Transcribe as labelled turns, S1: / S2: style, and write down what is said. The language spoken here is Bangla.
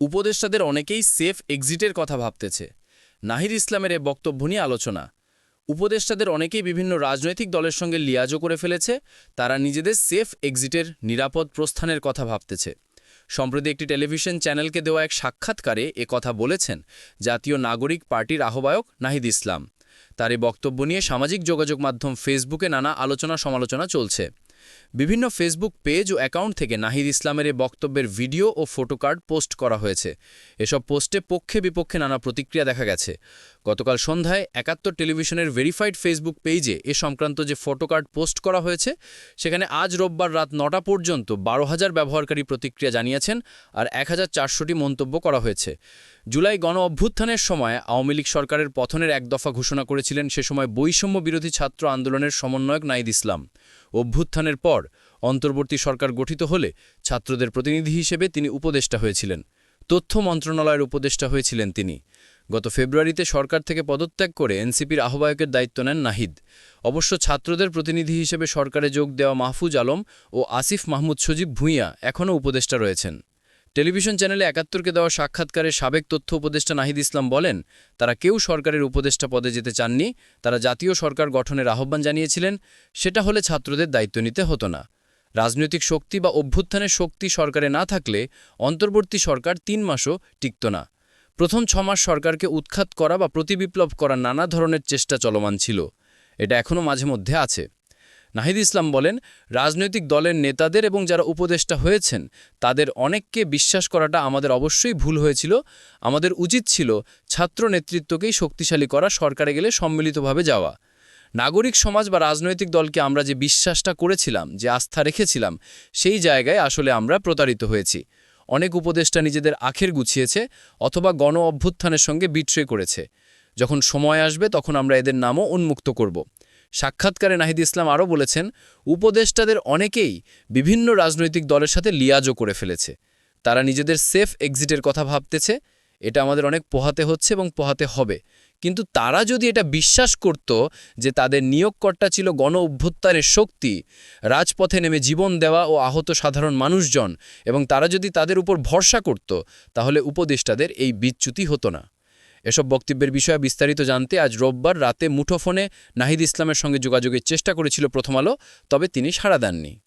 S1: উপদেষ্টাদের অনেকেই সেফ এক্সিটের কথা ভাবতেছে। নাহিদ ইসলামের এ বক্তব্য নিয়ে আলোচনা। উপদেষ্টাদের অনেকেই বিভিন্ন রাজনৈতিক দলের সঙ্গে লিয়াজও করে ফেলেছে। তারা নিজেদের সেফ এক্সিটের নিরাপদ প্রস্থানের কথা ভাবতেছে। সম্প্রতি একটি টেলিভিশন চ্যানেলকে দেওয়া এক সাক্ষাৎকারে এ কথা বলেছেন জাতীয় নাগরিক পার্টির আহ্বায়ক নাহিদ ইসলাম। তার এই বক্তব্য নিয়ে সামাজিক যোগাযোগ মাধ্যম ফেসবুকে নানা আলোচনা সমালোচনা চলছে। বিভিন্ন ফেসবুক পেজ ও অ্যাকাউন্ট থেকে নাহিদ ইসলামের এ বক্তব্যের ভিডিও ও ফটোকার্ড পোস্ট করা হয়েছে। এসব পোস্টে পক্ষে বিপক্ষে নানা প্রতিক্রিয়া দেখা গেছে। গতকাল সন্ধ্যায় একাত্তর টেলিভিশনের ভেরিফাইড ফেসবুক পেজে এ সংক্রান্ত যে ফটোকার্ড পোস্ট করা হয়েছে, সেখানে আজ রোববার রাত নটা পর্যন্ত বারো হাজার ব্যবহারকারী প্রতিক্রিয়া জানিয়েছেন আর এক হাজার চারশোটি মন্তব্য করা হয়েছে। জুলাই গণ অভ্যুত্থানের সময় আওয়ামী লীগ সরকারের পথনের এক দফা ঘোষণা করেছিলেন, সে সময় বৈষম্য বিরোধী ছাত্র আন্দোলনের সমন্বয়ক নাইদ ইসলাম। অভ্যুত্থানের পর অন্তর্বর্তী সরকার গঠিত হলে ছাত্রদের প্রতিনিধি হিসেবে তিনি উপদেষ্টা হয়েছিলেন। তথ্য মন্ত্রণালয়ের উপদেষ্টা হয়েছিলেন তিনি। গত ফেব্রুয়ারিতে সরকার থেকে পদত্যাগ করে এনসিপির আহ্বায়কের দায়িত্ব নেন নাহিদ। অবশ্য ছাত্রদের প্রতিনিধি হিসেবে সরকারে যোগ দেওয়া মাহফুজ আলম ও আসিফ মাহমুদ সজীব ভূঁইয়া এখনও উপদেষ্টা রয়েছেন। টেলিভিশন চ্যানেলে একাত্তরকে দেওয়া সাক্ষাৎকারে সাবেক তথ্য উপদেষ্টা নাহিদ ইসলাম বলেন, তারা কেউ সরকারের উপদেষ্টা পদে যেতে চাননি, তারা জাতীয় সরকার গঠনের আহ্বান জানিয়েছিলেন, সেটা হলে ছাত্রদের দায়িত্ব নিতে হতো না। রাজনৈতিক শক্তি বা অভ্যুত্থানের শক্তি সরকারে না থাকলে অন্তর্বর্তী সরকার তিন মাসও টিকত না। প্রথম ছমাস সরকারকে উৎখাত করা বা প্রতিবিপ্লব করা নানা ধরনের চেষ্টা চলমান ছিল। এটা এখনও মাঝে মধ্যে আছে। নাহিদ ইসলাম বলেন, রাজনৈতিক দলের নেতাদের এবং যারা উপদেষ্টা হয়েছেন, তাদের অনেককে বিশ্বাস করাটা আমাদের অবশ্যই ভুল হয়েছিল। আমাদের উচিত ছিল ছাত্র নেতৃত্বকেই শক্তিশালী করা, সরকারে গেলে সম্মিলিতভাবে যাওয়া। নাগরিক সমাজ বা রাজনৈতিক দলকে আমরা যে বিশ্বাসটা করেছিলাম, যে আস্থা রেখেছিলাম, সেই জায়গায় আসলে আমরা প্রতারিত হয়েছি। অনেক উপদেষ্টা নিজেদের আখের গুছিয়েছে অথবা গণ অভ্যুত্থানের সঙ্গে বিট্রে করেছে। যখন সময় আসবে তখন আমরা এদের নামও উন্মুক্ত করব। সাক্ষাৎকারে নাহিদ ইসলাম আরও বলেছেন, উপদেষ্টাদের অনেকেই বিভিন্ন রাজনৈতিক দলের সাথে লিয়াজও করে ফেলেছে। তারা নিজেদের সেফ এক্সিটের কথা ভাবতেছে। এটা আমাদের অনেক পোহাতে হচ্ছে এবং পোহাতে হবে। কিন্তু তারা যদি এটা বিশ্বাস করত যে তাদের নিয়োগকর্তা ছিল গণ অভ্যুত্থানের শক্তি, রাজপথে নেমে জীবন দেওয়া ও আহত সাধারণ মানুষজন এবং তারা যদি তাদের উপর ভরসা করত, তাহলে উপদেষ্টাদের এই বিচ্যুতি হতো না। এসব বক্তব্যের বিষয়ে বিস্তারিত জানতে আজ রোববার রাতে মুঠোফোনে নাহিদ ইসলামের সঙ্গে যোগাযোগের চেষ্টা করেছিল প্রথম আলো, তবে তিনি সাড়া দেননি।